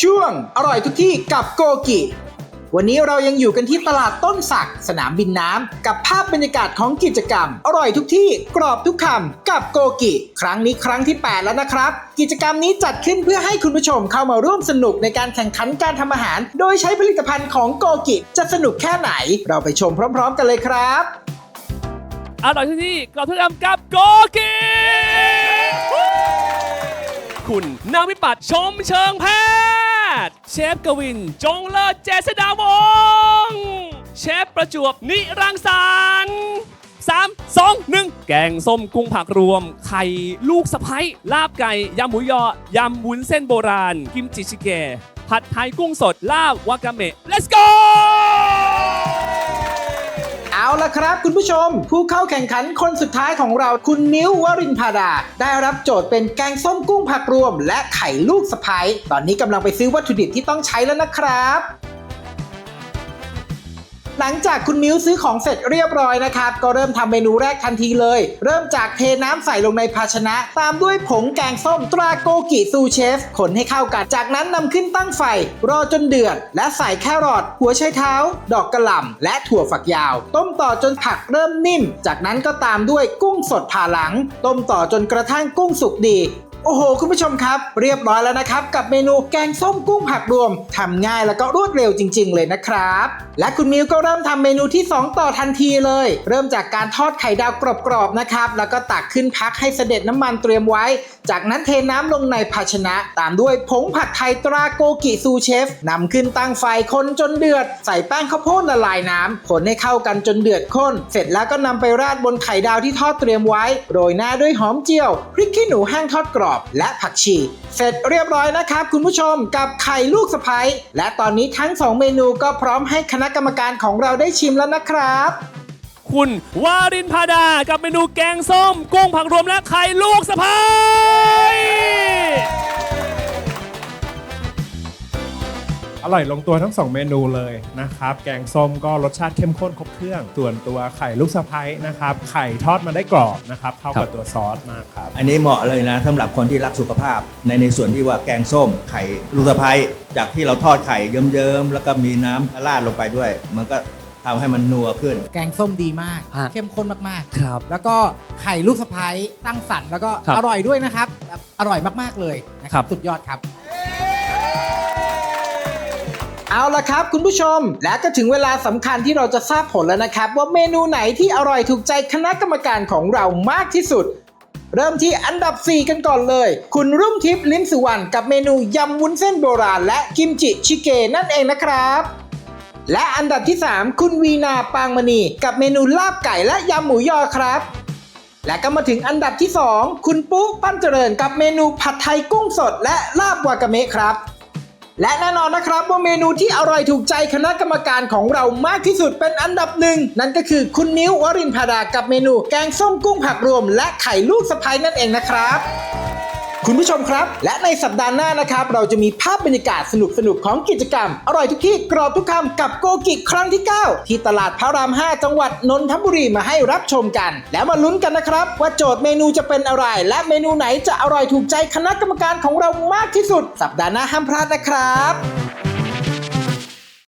ช่วงอร่อยทุกที่กับโกกิ วันนี้เรายังอยู่กันที่ตลาดต้นสัก สนามบินน้ำ กับภาพบรรยากาศของกิจกรรม อร่อยทุกที่กรอบทุกคำกับโกกิ ครั้งนี้ครั้งที่ 8 แล้วนะครับ กิจกรรมนี้จัดขึ้นเพื่อให้คุณผู้ชมเข้ามาร่วมสนุกในการแข่งขันการทำอาหาร โดยใช้ผลิตภัณฑ์ของโกกิ จะสนุกแค่ไหน เราไปชมพร้อม ๆ กันเลยครับ อร่อยที่นี่กรอบทุกคำกับโกกิ คุณ นางวิปัตชมเชิงแพทย์ เชฟกวิน จงเลิศเจษดาวงศ์เชฟประจวบนิรังสรรค์สามสองหนึ่งแกงส้มกุ้งผักรวม ไข่ลูกสะพ้ยลาบไก่ ยำหมูยอ ยำวุ้นเส้นโบราณ กิมจิชิเกะผัดไทยกุ้งสด ลาบวากาเมะ let's go ละครับคุณผู้ชม ผู้เข้าแข่งขันคนสุดท้ายของเราคุณนิ้ววรินพาดา ได้รับโจทย์เป็นแกงส้มกุ้งผักรวม และไข่ลูกสะพ้ยตอนนี้กำลังไปซื้อวัตถุดิบที่ต้องใช้แล้วนะครับ หลังจากคุณมิ้วซื้อของเสร็จเรียบร้อยนะครับ ก็เริ่มทำเมนูแรกทันทีเลย เริ่มจากเทน้ำใส่ลงในภาชนะ ตามด้วยผงแกงส้มตราโกกิซูเชฟคนให้เข้ากัน จากนั้นนำขึ้นตั้งไฟ รอจนเดือด และใส่แครอทหัวไชเท้า ดอกกระหล่ำและถั่วฝักยาว ต้มต่อจนผักเริ่มนิ่ม จากนั้นก็ตามด้วยกุ้งสดผ่าหลัง ต้มต่อจนกระทั่งกุ้งสุกดี โอ้โห คุณผู้ชมครับ เรียบร้อยแล้วนะครับ กับเมนูแกงส้มกุ้งผักรวมทำง่ายแล้วก็รวดเร็วจริง ๆ เลยนะครับ และคุณมิวก็เริ่มทำเมนูที่ 2 ต่อทันทีเลย เริ่มจากการทอดไข่ดาวกรอบๆนะครับ แล้วก็ตักขึ้นพักให้เสด็จน้ำมันเตรียมไว้ จากนั้นเทน้ำลงในภาชนะ ตามด้วยผงผัดไทยตราโกกิซูเชฟนำขึ้นตั้งไฟคนจนเดือด ใส่แป้งข้าวโพดละลายน้ำคนให้เข้ากันจนเดือดข้น เสร็จแล้วก็นำไปราดบนไข่ดาวที่ทอดเตรียมไว้ โรยหน้าด้วยหอมเจียวพริกขี้หนูแห้งทอดกรอบและผักชี เสร็จเรียบร้อยนะครับ คุณผู้ชมกับไข่ลูกสะพ้ยและตอนนี้ทั้งสองเมนูก็พร้อมให้คณะกรรมการของเราได้ชิมแล้วนะครับ คุณวารินพาดากับเมนูแกงส้ม กุ้งผักรวมและไข่ลูกสะพ้ย อร่อยลงตัวทั้งสองเมนูเลยนะครับ แกงส้มก็รสชาติเข้มข้นครบเครื่อง ส่วนตัวไข่ลูกสะพ้ยนะครับ ไข่ทอดมาได้กรอบนะครับเข้ากับตัวซอสมากครับ อันนี้เหมาะเลยนะสำหรับคนที่รักสุขภาพ ในในส่วนที่ว่าแกงส้ม ไข่ลูกสะพ้ยจากที่เราทอดไข่เยิ้มๆแล้วก็มีน้ำราดลงไปด้วย มันก็ทำให้มันนัวขึ้น แกงส้มดีมาก ฮะเข้มข้นมากครับๆแล้วก็ไข่ลูกสะพ้ยตั้งสรรค์แล้วก็ครับอร่อยด้วยนะครับแบบอร่อยมากๆเลยนะคครัรับ บสุดยอดครับ เอาละครับคุณผู้ชม และก็ถึงเวลาสำคัญที่เราจะทราบผลแล้วนะครับ ว่าเมนูไหนที่อร่อยถูกใจคณะกรรมการของเรามากที่สุด เริ่มที่อันดับ 4 กันก่อนเลย คุณรุ่งทิพย์ลิ้มสุวรรณกับเมนูยำวุ้นเส้นโบราณ และกิมจิชิเกนั่นเองนะครับและอันดับที่ 3 คุณวีนาปางมณี กับเมนูลาบไก่และยำหมูยอครับ และก็มาถึงอันดับที่ 2 คุณปุ๊ปั้นเจริญกับเมนูผัดไทยกุ้งสดและลาบวากาเมะครับ และแน่นอนนะครับว่าเมนูที่อร่อยถูกใจคณะกรรมการของเรามากที่สุดเป็นอันดับหนึ่งนั่นก็คือคุณนิ้ววรินพาดากับเมนู แกงส้มกุ้งผักรวม และไข่ลูกสะพ้ยนั่นเองนะครับ คุณผู้ชมครับ และในสัปดาห์หน้านะครับ เราจะมีภาพบรรยากาศสนุกสนุกของกิจกรรม อร่อยทุกที่กรอบทุกคำกับโกกิครั้งที่ 9 ที่ตลาดพระราม 5 จังหวัดนนทบุรีมาให้รับชมกัน แล้วมาลุ้นกันนะครับ ว่าโจทย์เมนูจะเป็นอะไร และเมนูไหนจะอร่อยถูกใจคณะกรรมการของเรามากที่สุด สัปดาห์หน้าห้ามพลาดนะครับ